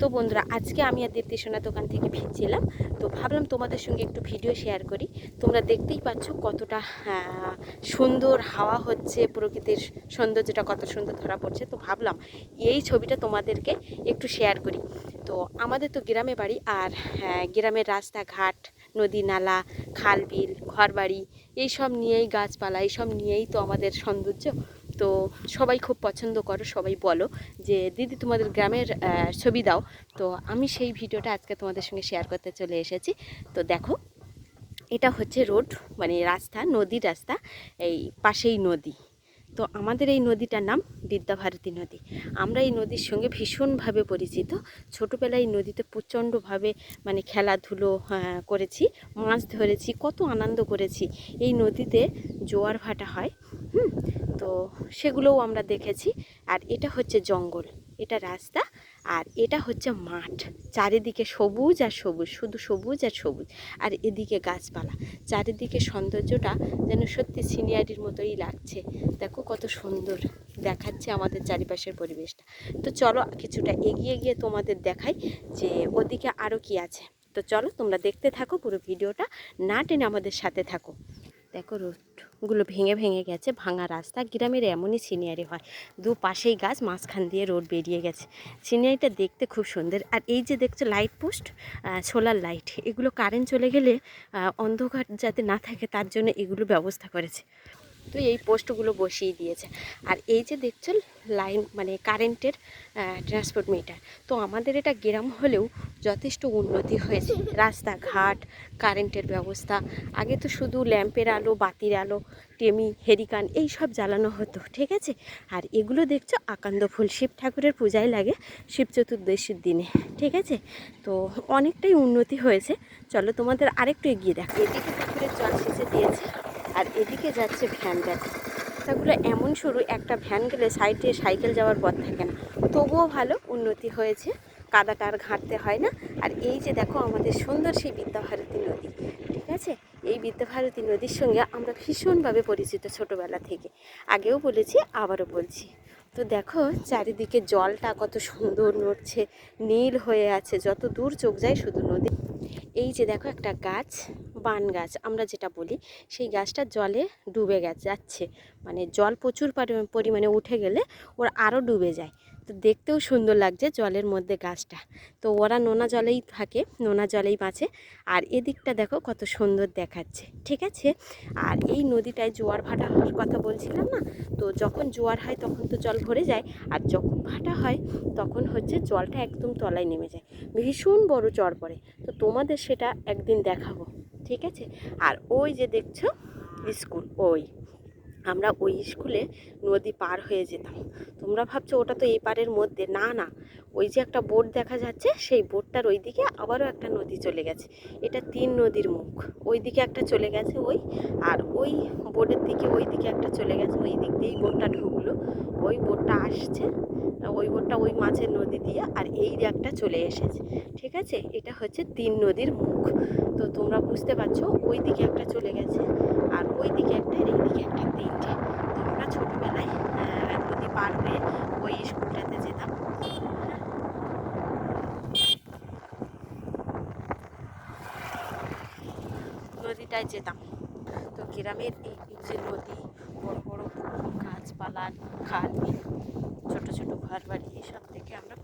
তো বন্ধুরা আজকে আমি আর সোনা দোকান থেকে ফিরছিলাম। তো ভাবলাম তোমাদের সঙ্গে একটু ভিডিও শেয়ার করি। তোমরা দেখতেই পাচ্ছ কতটা সুন্দর হাওয়া হচ্ছে প্রকৃতির সৌন্দর্যটা কত সুন্দর ধরা পড়ছে। তো ভাবলাম এই ছবিটা তোমাদেরকে একটু শেয়ার করি। তো আমাদের তো গ্রামে বাড়ি আর হ্যাঁ, গ্রামের রাস্তাঘাট নদী নালা খাল বিল ঘরবাড়ি এইসব নিয়েই গাছপালা এইসব নিয়েই তো আমাদের সৌন্দর্য তো সবাই খুব পছন্দ করো, সবাই বলো যে, দিদি, তোমাদের গ্রামের ছবি দাও। তো আমি সেই ভিডিওটা আজকে তোমাদের সঙ্গে শেয়ার করতে চলে এসেছি। তো দেখো, এটা হচ্ছে রোড মানে রাস্তা, নদীর রাস্তা, এই পাশেই নদী। তো আমাদের এই নদীটার নাম বিদ্যাভারতী নদী। আমরা এই নদীর সঙ্গে ভীষণভাবে পরিচিত। ছোটোবেলায় এই নদীতে প্রচণ্ডভাবে মানে খেলাধুলো করেছি, মাছ ধরেছি, কত আনন্দ করেছি। এই নদীতে জোয়ার ভাটা হয়, হুম, তো সেগুলোও আমরা দেখেছি। আর এটা হচ্ছে জঙ্গল। এটা রাস্তা আর এটা হচ্ছে মাঠ। চারিদিকে সবুজ আর সবুজ, শুধু সবুজ আর সবুজ। আর এদিকে গাছপালা। চারিদিকে সৌন্দর্যটা যেন সত্যি সিনিয়ারির মতোই লাগছে। দেখো কত সুন্দর দেখাচ্ছে আমাদের চারিপাশের পরিবেশটা। তো চলো কিছুটা এগিয়ে গিয়ে তোমাদের দেখাই যে ওদিকে আরও কি আছে। তো চলো তোমরা দেখতে থাকো পুরো ভিডিওটা, না টেনে আমাদের সাথে থাকো। দেখো রোডগুলো ভেঙে ভেঙে গেছে, ভাঙা রাস্তা, গ্রামের এমনই সিনিয়ারি হয়। দু পাশেই গাছ, মাঝখান দিয়ে রোড বেরিয়ে গেছে। সিনিয়ারিটা দেখতে খুব সুন্দর। আর এই যে দেখছ লাইট পোস্ট সোলার লাইট এগুলো কারেন্ট চলে গেলে অন্ধকার যাতে না থাকে, তার জন্য এগুলো ব্যবস্থা করেছে। তো এই পোস্টগুলো বসিয়ে দিয়েছে। আর এই যে দেখছ, লাইন মানে কারেন্টের ট্রান্সপোর্ট মিটার তো আমাদের এটা গ্রাম হলেও যথেষ্ট উন্নতি হয়েছে। রাস্তাঘাট, কারেন্টের ব্যবস্থা, আগে তো শুধু ল্যাম্পের আলো, বাতির আলো, টেমি, হেরিকান এই সব জ্বালানো হতো, ঠিক আছে? আর এগুলো দেখছ, আকান্দ ফুল, শিব ঠাকুরের পূজায় লাগে, শিব চতুর্দশীর দিনে, ঠিক আছে? তো অনেকটাই উন্নতি হয়েছে। চলো তোমাদের আরেকটু এগিয়ে দেখো। এদিকে পুকুরের জল সেচে দিয়েছে আর এদিকে যাচ্ছে ভ্যান দেখো রাস্তাগুলো এমন সরু, একটা ভ্যান গেলে সাইডে সাইকেল যাওয়ার পথ থাকে না। তবুও ভালো উন্নতি হয়েছে, কাদাটা আর ঘাঁটতে হয় না। আর এই যে দেখো আমাদের সুন্দর সেই বিদ্যাভারতী নদী, ঠিক আছে? এই বিদ্যাভারতী নদীর সঙ্গে আমরা ভীষণভাবে পরিচিত ছোটোবেলা থেকে। আগেও বলেছি, আবারও বলছি। তো দেখো চারিদিকে জলটা কত সুন্দর নড়ছে, নীল হয়ে আছে, যত দূর চোখ যায় শুধু নদী। এই যে দেখো একটা গাছ বান গাছ, আমরা যেটা বলি, সেই গাছটা জলে ডুবে গেছে, যাচ্ছে। মানে জল প্রচুর পরিমাণে উঠে গেলে ওর আরও ডুবে যায়। তো দেখতেও সুন্দর লাগছে জলের মধ্যে গাছটা। তো ওরা নোনা জলেই থাকে, নোনা জলেই বাঁচে। আর এদিকটা দেখো কত সুন্দর দেখাচ্ছে, ঠিক আছে? আর এই নদীটায় জোয়ার ভাটা হওয়ার কথা বলছিলাম না? তো যখন জোয়ার হয় তখন তো জল ভরে যায়, আর যখন ভাটা হয় তখন হচ্ছে জলটা একদম তলায় নেমে যায়। ভীষণ বড় চর পড়ে। তো তোমাদের সেটা একদিন দেখাবো। ঠিক আছে? আর ওই যে দেখছ, স্কুল, ওই। আমরা ওই স্কুলে নদী পার হয়ে যেতাম। তোমরা ভাবছ ওটা তো এই পারের মধ্যে। না না। ওই যে একটা বোট দেখা যাচ্ছে, সেই বোটটার ওই দিকে আবারও একটা নদী চলে গেছে। এটা তিন নদীর মুখ। ওই দিকে একটা চলে গেছে ওই, আর ওই বোটের দিকে ওই দিকে একটা চলে গেছে। ওই দিক দিয়েই বোটটা ঢুকলো। ওই বোটটা আসছে, ওই বোটটা ওই মাছের নদী দিয়ে, আর এই একটা চলে এসেছে। ঠিক আছে? এটা হচ্ছে তিন নদীর মুখ। তো তোমরা বুঝতে পারছ ওই দিকে একটা চলে গেছে আর ওই দিকে একটা আর এই দিকে একটা তিনটে তো আমরা ছোটোবেলায় নদী পার হয়ে ওই স্কুলটাতে যেতাম নদীটায় যেতাম তো গ্রামের এই যে নদী, বড় বড় গাছপালা, খাল, ছোট ছোট ঘর বাড়ি এসব থেকে আমরা।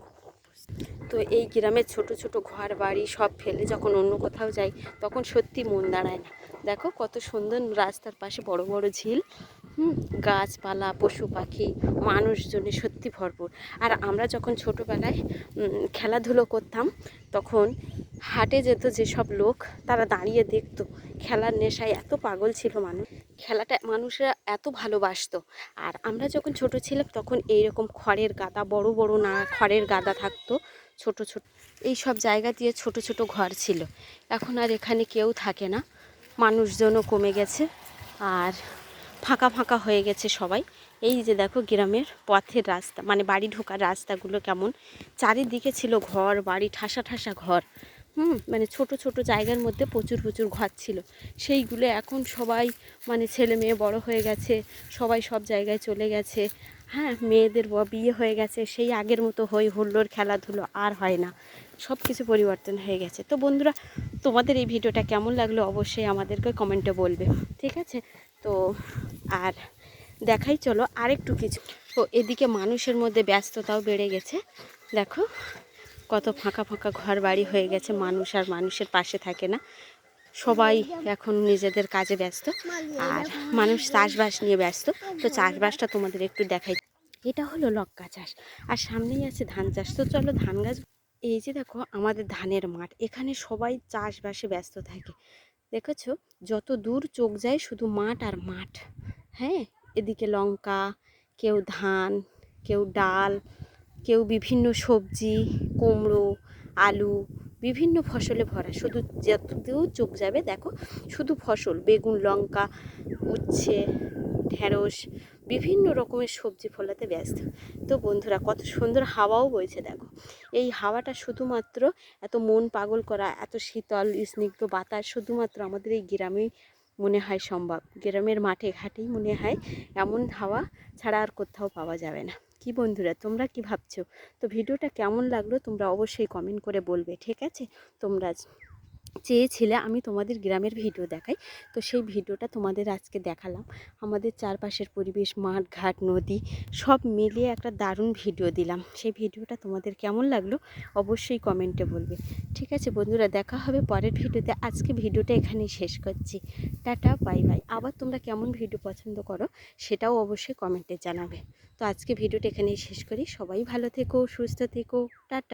তো এই গ্রামের ছোট ছোট ঘর বাড়ি সব ফেলে যখন অন্য কোথাও যাই, তখন সত্যি মন দাঁড়ায় না। দেখো কত সুন্দর রাস্তার পাশে বড় বড় ঝিল গাছপালা পশু পাখি মানুষজনে সত্যি ভরপুর। আর আমরা যখন ছোটোবেলায় খেলাধুলো করতাম, তখন হাটে যেত যেসব লোক, তারা দাঁড়িয়ে দেখত। খেলার নেশায় এত পাগল ছিল মানুষ। খেলাটা মানুষরা এত ভালোবাসতো। আর আমরা যখন ছোট ছিলাম, তখন এইরকম খড়ের গাদা, বড় বড় না খড়ের গাদা থাকতো, ছোট ছোট। এই সব জায়গা দিয়ে ছোট ছোট ঘর ছিল। এখন আর এখানে কেউ থাকে না। মানুষজনও কমে গেছে। আর ফাঁকা ফাঁকা হয়ে গেছে সবাই। এই যে দেখো গ্রামের পথের রাস্তা মানে বাড়ি ঢোকার রাস্তাগুলো কেমন। চারিদিকে ছিল ঘর, বাড়ি, ঠাসা ঠাসা ঘর। হুম মানে ছোট ছোট জায়গার মধ্যে প্রচুর প্রচুর ঘর ছিল। সেইগুলো এখন সবাই মানে ছেলে মেয়ে বড় হয়ে গেছে, সবাই সব জায়গায় চলে গেছে। হ্যাঁ মেয়েদের বিয়ে হয়ে গেছে, সেই আগের মতো হই হুল্লোড়, খেলাধুলো আর হয় না। সব কিছু পরিবর্তন হয়ে গেছে। তো বন্ধুরা, তোমাদের এই ভিডিওটা কেমন লাগল অবশ্যই আমাদেরকে কমেন্টে বলবে, ঠিক আছে? তো আর দেখাই, চলো আরেকটু কিছু। তো এদিকে মানুষের মধ্যে ব্যস্ততাও বেড়ে গেছে। দেখো, কত ফাঁকা ফাঁকা ঘর বাড়ি হয়ে গেছে, মানুষ আর মানুষের পাশে থাকে না। সবাই এখন নিজেদের কাজে ব্যস্ত। আর মানুষ চাষবাস নিয়ে ব্যস্ত। তো চাষবাসটা তোমাদের একটু দেখাই। এটা হলো লঙ্কা চাষ। আর সামনেই আছে ধান চাষ। তো চলো ধান গাছ, এই যে দেখো আমাদের ধানের মাঠ। এখানে সবাই চাষবাসে ব্যস্ত থাকে। দেখেছ? যত দূর চোখ যায় শুধু মাঠ আর মাঠ। হ্যাঁ? এদিকে লঙ্কা, কেউ ধান, কেউ ডাল, কেউ বিভিন্ন সবজি, কুমড়ো, আলু, বিভিন্ন ফসলে ভরা। শুধু যত দূর চোখ যাবে, দেখো, শুধু ফসল, বেগুন, লঙ্কা, উচ্ছে, ঢেঁড়স বিভিন্ন রকমের সবজি ফলাতে ব্যস্ত। তো বন্ধুরা, কত সুন্দর হাওয়াও বইছে, দেখো। এই হাওয়াটা শুধুমাত্র এত মন পাগল করা, এত শীতল, স্নিগ্ধ বাতাস শুধুমাত্র আমাদের এই গ্রামেই মনে হয় সম্ভব। গ্রামের মাঠে ঘাটেই মনে হয় এমন হাওয়া ছাড়া আর কোথাও পাওয়া যাবে না। কি বন্ধুরা, তোমরা কি ভাবছ? তো ভিডিওটা কেমন লাগল তোমরা অবশ্যই কমেন্ট করে বলবে, ঠিক আছে? তোমরা চেয়েছিলে আমি তোমাদের গ্রামের ভিডিও দেখাই। তো সেই ভিডিওটা তোমাদের আজকে দেখালাম। আমাদের চারপাশের পরিবেশ, মাঠ, ঘাট, নদী সব মিলিয়ে একটা দারুণ ভিডিও দিলাম। সেই ভিডিওটা তোমাদের কেমন লাগল অবশ্যই কমেন্টে বলবে। ঠিক আছে বন্ধুরা, দেখা হবে পরের ভিডিওতে। আজকে ভিডিওটা এখানেই শেষ করছি। Tata, bye bye. আবার তোমরা কেমন ভিডিও পছন্দ করো সেটাও অবশ্যই কমেন্টে জানাবে। তো আজকে ভিডিওটা এখানেই শেষ করি। সবাই ভালো থেকো, সুস্থ থেকো। টাটা।